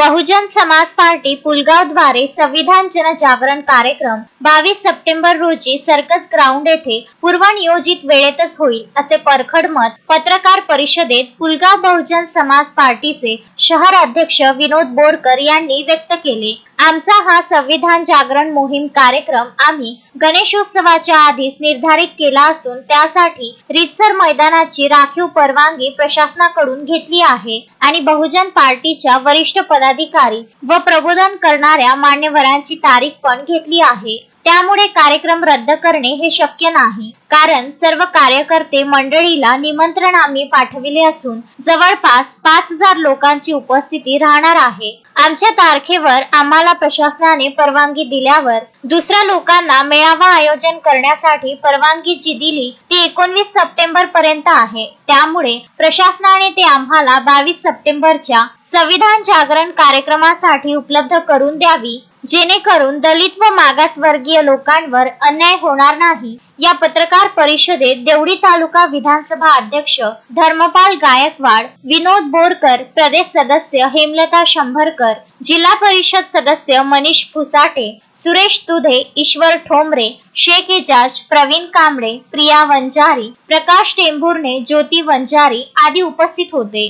Bahujan Samaj party पुलगावद्वारे संविधान जनजागरण कार्यक्रम बावीस सप्टेंबर रोजी सर्कस ग्राउंड येथे पूर्वनियोजित वेळेतच होईल असे परखड मत पत्रकार परिषदेत पुलगाव बहुजन समाज पार्टीचे शहर अध्यक्ष विनोद बोरकर यांनी व्यक्त केले. आमचा हा संविधान जागरण मोहीम कार्यक्रम आम्ही गणेशोत्सवाच्या आधीच निर्धारित केला असून त्यासाठी रितसर मैदानाची राखीव परवानगी प्रशासनाकडून घेतली आहे आणि बहुजन पार्टीच्या वरिष्ठ पदाधिकारी व प्रबोधन करणाऱ्या मान्यवरांची तारीख पण घेतली आहे. त्यामुळे कार्यक्रम रद्द करणे हे शक्य नाही. कारण सर्व कार्यकर्ते मंडळीला निमंत्रण आम्ही पाठविले असून जवळपास पाच हजार लोकांची उपस्थिती राहणार आहे. आमच्या तारखेवर आम्हाला प्रशासनाने परवानगी दिल्यावर दुसऱ्या लोकांना मेळावा आयोजन करण्यासाठी परवानगी जी दिली ती एकोणवीस सप्टेंबर पर्यंत आहे. त्यामुळे प्रशासनाने ते आम्हाला बावीस सप्टेंबरच्या संविधान जागरण कार्यक्रमासाठी उपलब्ध करून द्यावी. जेणेकरून दलित व मागासवर्गीय लोकांवर अन्याय होणार नाही. या पत्रकार परिषदेत देवडी तालुका विधानसभा अध्यक्ष धर्मपाल गायकवाड विनोद बोरकर प्रदेश सदस्य हेमलता शंभरकर जिल्हा परिषद सदस्य मनीष फुसाटे सुरेश तुधे ईश्वर ठोंबरे शेख एजाज प्रवीण कांबळे प्रिया वंजारी प्रकाश टेंभुर्णे ज्योती वंजारी आदी उपस्थित होते.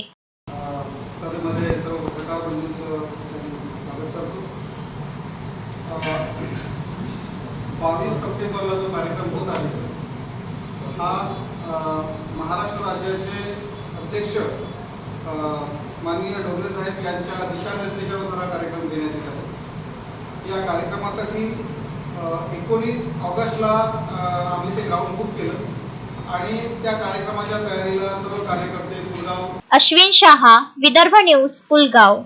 बावीस सप्टेंबरला जो कार्यक्रम होत आहे हा महाराष्ट्र राज्याचे अध्यक्ष माननीय डोंगरे साहेब यांच्या दिशानिर्देशानुसार हा कार्यक्रम घेण्यात येत आहे. या कार्यक्रमासाठी एकोणीस ऑगस्टला आम्ही ते ग्राउंड बुक केलं आणि त्या कार्यक्रमाच्या तयारीला सर्व कार्यकर्ते पुलगाव अश्विन शहा विदर्भ न्यूज पुलगाव.